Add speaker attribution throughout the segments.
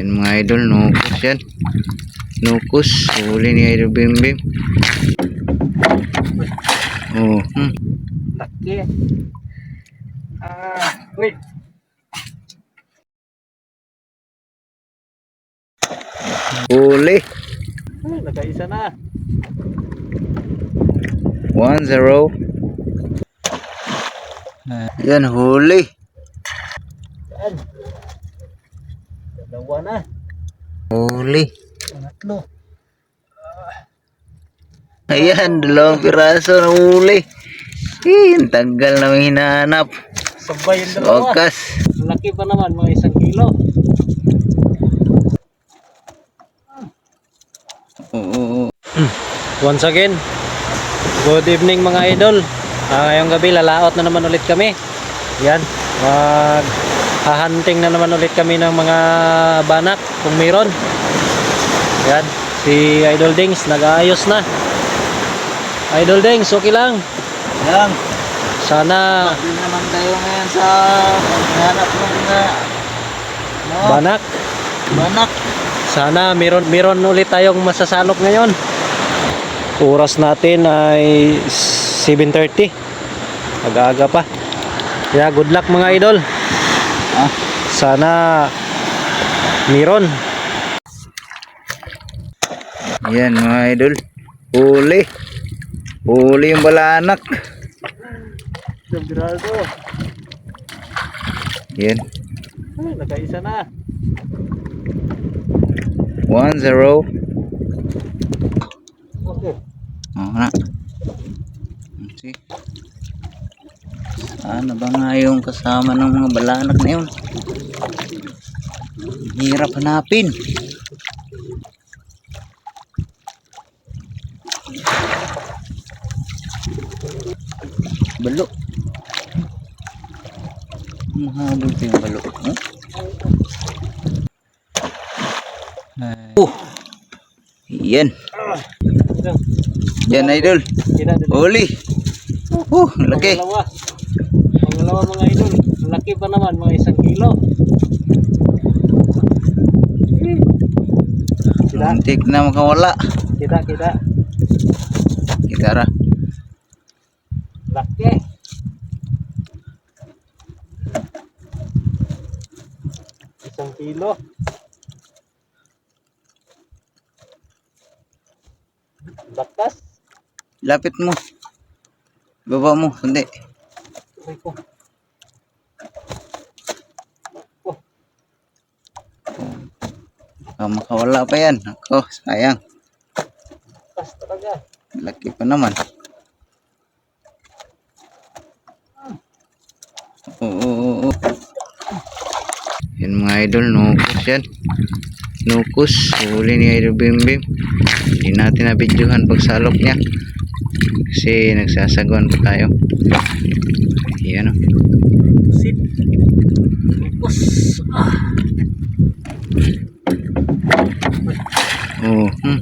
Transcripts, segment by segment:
Speaker 1: Yan mga idol, nukus yan. Nukus, huli ni Idol Bim Bim. Oh, hmm.
Speaker 2: Laki. Ah, wait.
Speaker 1: Huli.
Speaker 2: Ay, nakaisa na.
Speaker 1: 1-0. Yan, huli.
Speaker 2: Yan. Dalawa na.
Speaker 1: Huli.
Speaker 2: Pangatlo.
Speaker 1: Ayan, dalawang piraso na huli. Eh, tagal namin hinahanap.
Speaker 2: Sabay yung dalawa.
Speaker 1: wakas.
Speaker 2: Laki pa naman, mga isang kilo.
Speaker 1: Oo.
Speaker 2: Once again, good evening mga idol. Ah, ngayong gabi, lalaot na naman ulit kami. Yan, mag hahunting na naman ulit kami ng mga banak kung mayroon. Yan, si Idol Dings nag-aayos na. Idol Dings, okay lang.
Speaker 1: Yan.
Speaker 2: Sana
Speaker 1: Hindi naman tayo ngayon sa paghanap ng uh, no,
Speaker 2: banak,
Speaker 1: banak.
Speaker 2: sana meron meron ulit tayong masasalok ngayon. Oras natin ay 7:30. Aga-aga pa. Yeah, good luck mga idol.
Speaker 1: Ah,
Speaker 2: Sana meron.
Speaker 1: yan mga idol. Huli. Huli yung balanak.
Speaker 2: Sagrado.
Speaker 1: Yan.
Speaker 2: Ay, nakaisa na.
Speaker 1: 1-0.
Speaker 2: Okay.
Speaker 1: Oo na. Sana ba nga yung kasama ng mga balanak na yun? Hirap hanapin. Balo. Mahabol pa yung balo. Huh? Oh. Yan.
Speaker 2: Ito,
Speaker 1: Yan idol.
Speaker 2: Dito.
Speaker 1: Huli. Uh, laki.
Speaker 2: Pangalawa mga idol. Laki pa naman, mga isang kilo. Kita,
Speaker 1: Muntik na makawala.
Speaker 2: kita, kita.
Speaker 1: Kita ra.
Speaker 2: Laki. Isang kilo. Bakas.
Speaker 1: Lapit mo. Baba mo. Hindi.
Speaker 2: Uy ko.
Speaker 1: Ah, makawala pa yan. Ako, sayang.
Speaker 2: bakas talaga.
Speaker 1: Laki pa naman. Oo, oo, oo. Yan mga idol, nukus yan. Nukus, huli ni Idol Bim Bim. Hindi natin nabidyohan pagsalok niya. Kasi nagsasagwan pa tayo. Yan o.
Speaker 2: Sit. Lupos. Ah.
Speaker 1: Oo. Hmm.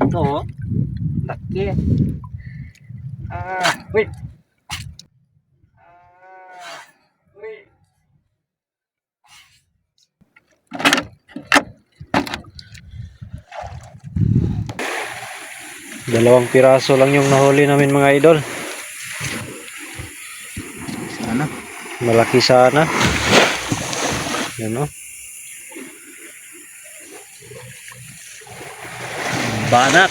Speaker 2: Ito. oh. Laki. Ah, wait. Ah, wait. Dalawang piraso lang yung nahuli namin mga idol.
Speaker 1: Sana.
Speaker 2: Malaki sana. Yan o. Banak.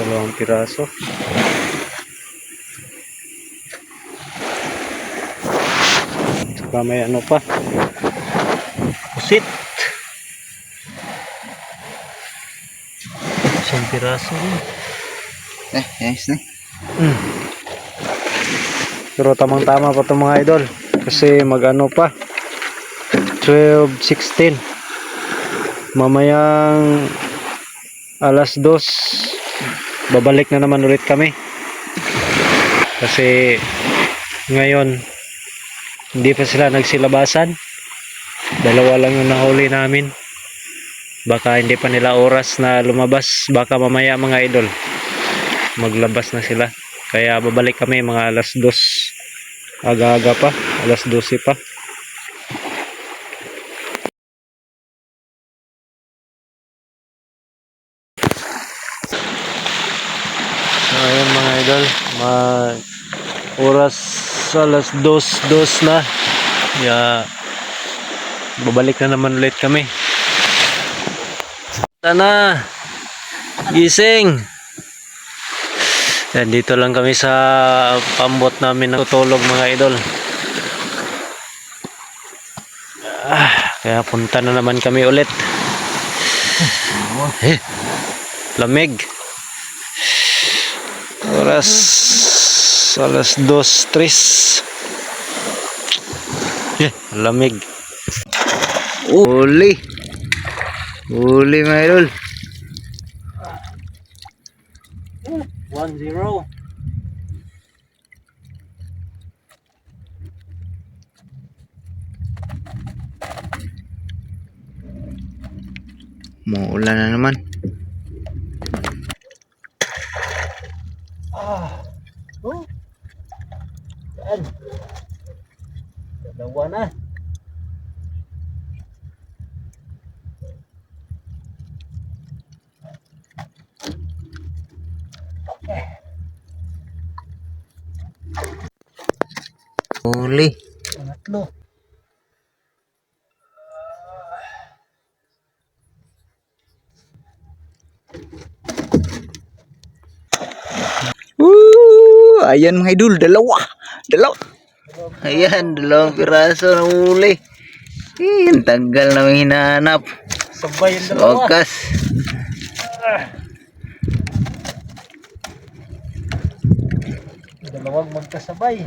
Speaker 2: Dalawang piraso. Saka may ano pa. Pusit. Isang piraso rin.
Speaker 1: Eh, ayos na.
Speaker 2: Mm. Pero tamang-tama pa itong mga idol. Kasi magano pa. 12, 16. Mamayang alas 2. Babalik na naman ulit kami. Kasi ngayon hindi pa sila nagsilabasan. Dalawa lang yung nahuli namin. Baka hindi pa nila oras na lumabas. Baka mamaya mga idol. Maglabas na sila. Kaya babalik kami mga alas dos. Aga-aga pa. Alas 12 pa. So, ayun mga idol. Mag oras alas dos, dos na. Kaya babalik na naman ulit kami. Sana gising. Yan, dito lang kami sa pambot namin ng tutulog mga idol. Ah, kaya punta na naman kami ulit. Eh, lamig. Oras alas dos, tres. Eh, lamig.
Speaker 1: Uli. Uli mga idol.
Speaker 2: 1-0.
Speaker 1: Muulan na naman. Uli.
Speaker 2: Pangatlo.
Speaker 1: Woo! Ayan mga idol, dalawa. Dalawa. Ayan, dalawang piraso na uli. Eh, ang tagal namin hinahanap.
Speaker 2: Sabay yung dalawa.
Speaker 1: wakas.
Speaker 2: Dalawang magkasabay.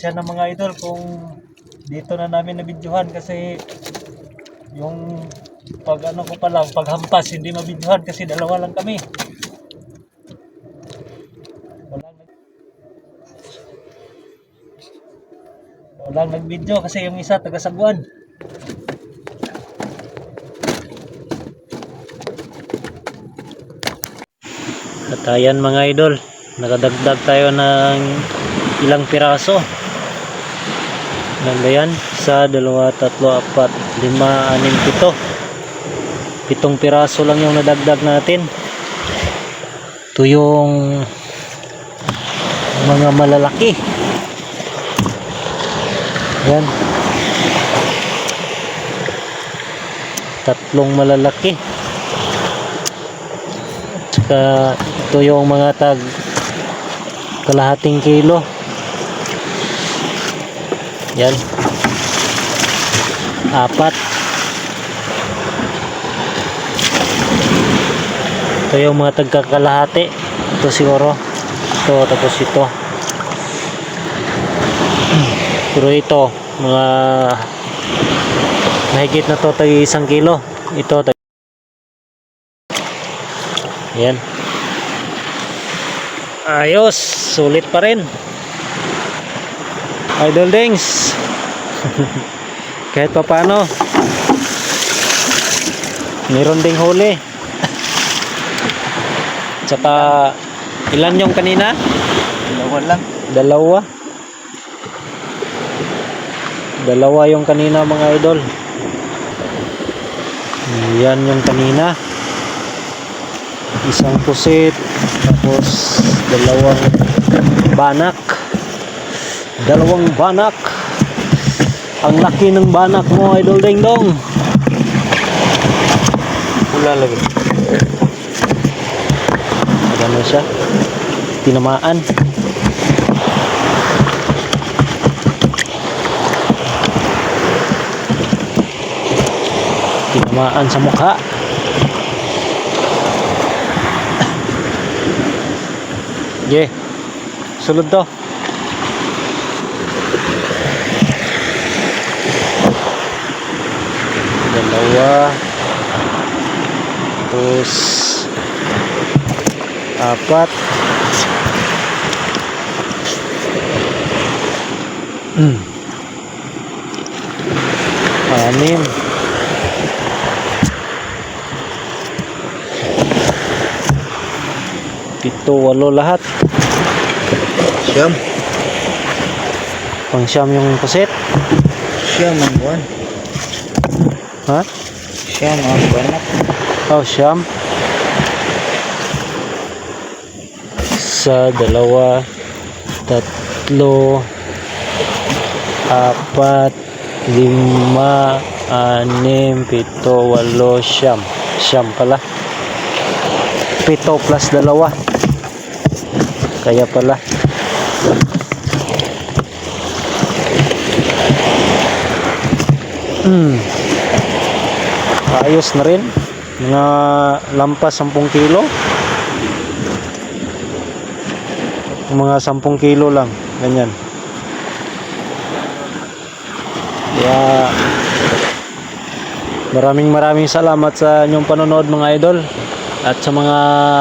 Speaker 2: Pasensya na mga idol kung dito na namin nabidyohan kasi yung pag ano ko pa lang, paghampas hindi mabidyohan kasi dalawa lang kami. Walang nag Walang nagbidyo kasi yung isa taga Saguan. At ayan mga idol, nakadagdag tayo ng ilang piraso. Ganda yan. Sa dalawa, tatlo, apat, lima, anim, pito. Pitong piraso lang yung nadagdag natin. Ito yung mga malalaki. Yan. Tatlong malalaki. Tsaka ito yung mga tag kalahating kilo. Yan. Apat. Ito yung mga tagkakalahati. Ito siguro. Ito tapos ito. Pero ito, mga mahigit na to tag isang kilo. Ito Yan. Ayos, sulit pa rin. Idol Dings. Kahit pa paano. Meron ding huli. Tsaka ilan yung kanina?
Speaker 1: Dalawa lang.
Speaker 2: Dalawa. Dalawa yung kanina mga idol. Yan yung kanina. Isang pusit. Tapos dalawang banak. Dalawang banak. Ang laki ng banak mo idol ding dong. Pula lagi. Ano siya? Tinamaan. Tinamaan sa mukha. Ge. Sulod to. Dalawa. Tapos apat. Mm. Anim. Pito, walo lahat.
Speaker 1: Siyam.
Speaker 2: Pang siyam yung puset.
Speaker 1: Siyam ang buwan.
Speaker 2: Ha?
Speaker 1: Siyam ang buwan.
Speaker 2: Oh, siyam. Isa, dalawa, tatlo, apat, lima, anim, pito, walo, siyam. Siyam pala. Pito plus dalawa. Kaya pala. Hmm. Ayos na rin. Mga lampas 10 kilo. Mga 10 kilo lang. Ganyan. Kaya maraming maraming salamat sa inyong panonood mga idol at sa mga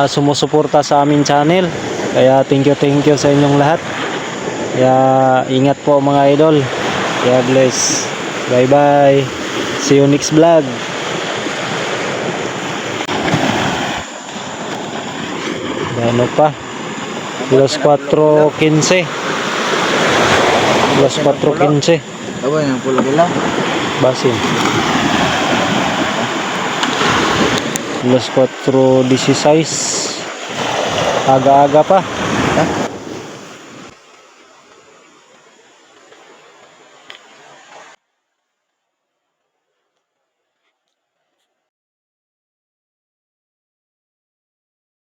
Speaker 2: sumusuporta sa aming channel. Kaya thank you thank you sa inyong lahat. Kaya ingat po mga idol. Kaya bless. Bye bye. See you next vlog. Ano pa? Los 4.15 Los 4.15
Speaker 1: Aba, yung pula-pula.
Speaker 2: Basin Los 4.16 Aga-aga pa
Speaker 1: Ha?